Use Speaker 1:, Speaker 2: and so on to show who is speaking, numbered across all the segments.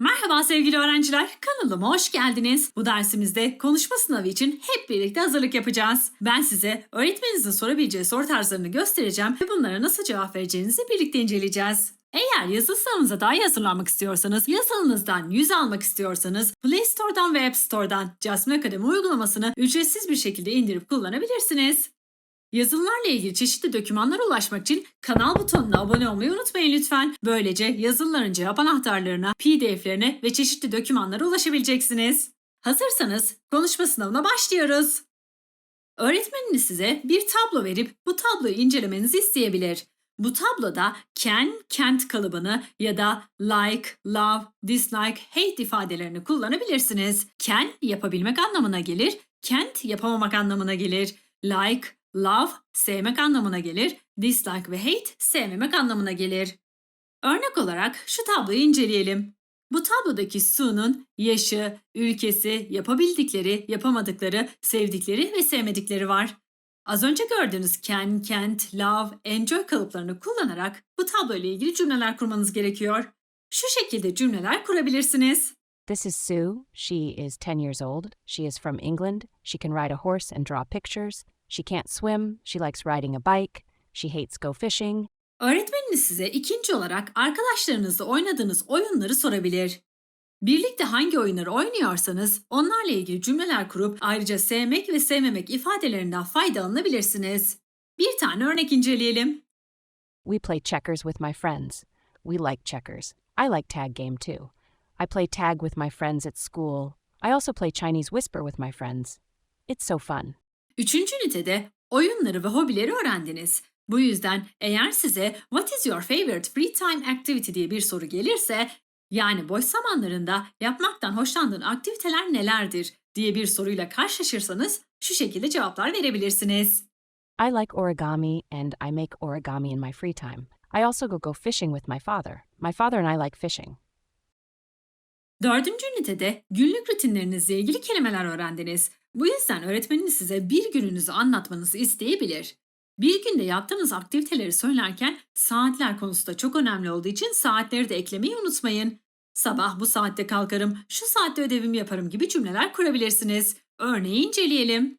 Speaker 1: Merhaba sevgili öğrenciler, kanalıma hoş geldiniz. Bu dersimizde konuşma sınavı için hep birlikte hazırlık yapacağız. Ben size öğretmeninizin sorabileceği soru tarzlarını göstereceğim ve bunlara nasıl cevap vereceğinizi birlikte inceleyeceğiz. Eğer yazılı sınavınıza daha iyi hazırlanmak istiyorsanız, yazılınızdan 100 almak istiyorsanız, Play Store'dan ve App Store'dan Jasmine Academy uygulamasını ücretsiz bir şekilde indirip kullanabilirsiniz. Yazılılarla ilgili çeşitli dokümanlara ulaşmak için kanal butonuna abone olmayı unutmayın lütfen. Böylece yazılıların cevap anahtarlarına, pdf'lerine ve çeşitli dokümanlara ulaşabileceksiniz. Hazırsanız konuşma sınavına başlıyoruz. Öğretmeniniz size bir tablo verip bu tabloyu incelemenizi isteyebilir. Bu tabloda can, can't kalıbını ya da like, love, dislike, hate ifadelerini kullanabilirsiniz. Can yapabilmek anlamına gelir, can't yapamamak anlamına gelir. Like, love sevmek anlamına gelir, dislike ve hate sevmemek anlamına gelir. Örnek olarak şu tabloyu inceleyelim. Bu tablodaki Sue'nun yaşı, ülkesi, yapabildikleri, yapamadıkları, sevdikleri ve sevmedikleri var. Az önce gördüğünüz can, can't, love, enjoy kalıplarını kullanarak bu tablo ile ilgili cümleler kurmanız gerekiyor. Şu şekilde cümleler kurabilirsiniz.
Speaker 2: This is Sue. She is 10 years old. She is from England. She can ride a horse and draw pictures. She can't swim. She likes riding a bike. She hates go fishing.
Speaker 1: Öğretmeniniz size ikinci olarak arkadaşlarınızla oynadığınız oyunları sorabilir. Birlikte hangi oyunları oynuyorsanız onlarla ilgili cümleler kurup ayrıca sevmek ve sevmemek ifadelerinden faydalanabilirsiniz. Bir tane örnek inceleyelim.
Speaker 2: We play checkers with my friends. We like checkers. I like tag game too. I play tag with my friends at school. I also play Chinese whisper with my friends. It's so fun.
Speaker 1: Üçüncü ünitede oyunları ve hobileri öğrendiniz. Bu yüzden eğer size What is your favorite free time activity diye bir soru gelirse yani boş zamanlarında yapmaktan hoşlandığın aktiviteler nelerdir diye bir soruyla karşılaşırsanız şu şekilde cevaplar verebilirsiniz.
Speaker 2: I like origami and I make origami in my free time. I also go go fishing with my father. My father and I like fishing.
Speaker 1: Dördüncü ünitede günlük rutinlerinizle ilgili kelimeler öğrendiniz. Bu yüzden öğretmeniniz size bir gününüzü anlatmanızı isteyebilir. Bir günde yaptığınız aktiviteleri söylerken saatler konusu da çok önemli olduğu için saatleri de eklemeyi unutmayın. Sabah bu saatte kalkarım, şu saatte ödevimi yaparım gibi cümleler kurabilirsiniz. Örneği inceleyelim.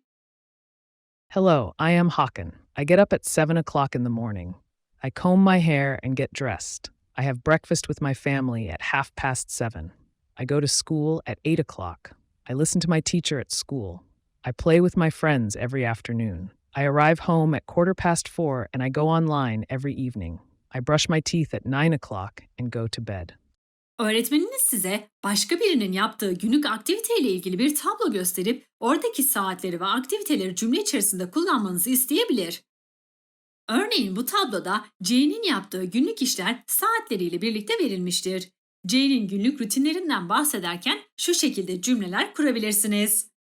Speaker 3: Hello, I am Hakan. I get up at 7 o'clock in the morning. I comb my hair and get dressed. I have breakfast with my family at half past 7. I go to school at 8 o'clock. I listen to my teacher at school. I play with my friends every afternoon. I arrive home at quarter past 4 and I go online every evening. I brush my teeth at 9 o'clock and go to bed.
Speaker 1: Öğretmeniniz size başka birinin yaptığı günlük aktivite ile ilgili bir tablo gösterip oradaki saatleri ve aktiviteleri cümle içerisinde kullanmanızı isteyebilir. Örneğin bu tabloda Jane'in yaptığı günlük işler saatleriyle birlikte verilmiştir. Jane'in günlük rutinlerinden bahsederken şu şekilde cümleler kurabilirsiniz.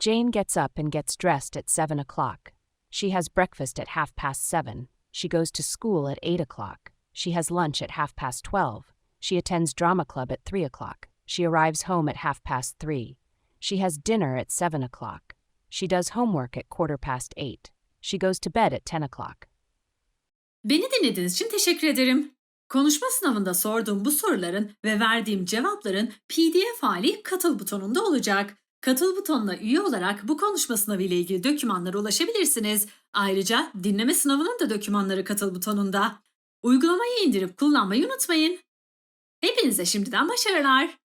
Speaker 2: Jane gets up and gets dressed at 7 o'clock. She has breakfast at half past 7. She goes to school at 8 o'clock. She has lunch at half past 12. She attends drama club at 3 o'clock. She arrives home at half past 3. She has dinner at 7 o'clock. She does homework at quarter past 8. She goes to bed at 10 o'clock.
Speaker 1: Beni dinlediğiniz için teşekkür ederim. Konuşma sınavında sorduğum bu soruların ve verdiğim cevapların PDF hali katıl butonunda olacak. Katıl butonuna üye olarak bu konuşma sınavı ile ilgili dokümanlara ulaşabilirsiniz. Ayrıca dinleme sınavının da dokümanları katıl butonunda. Uygulamayı indirip kullanmayı unutmayın. Hepinize şimdiden başarılar.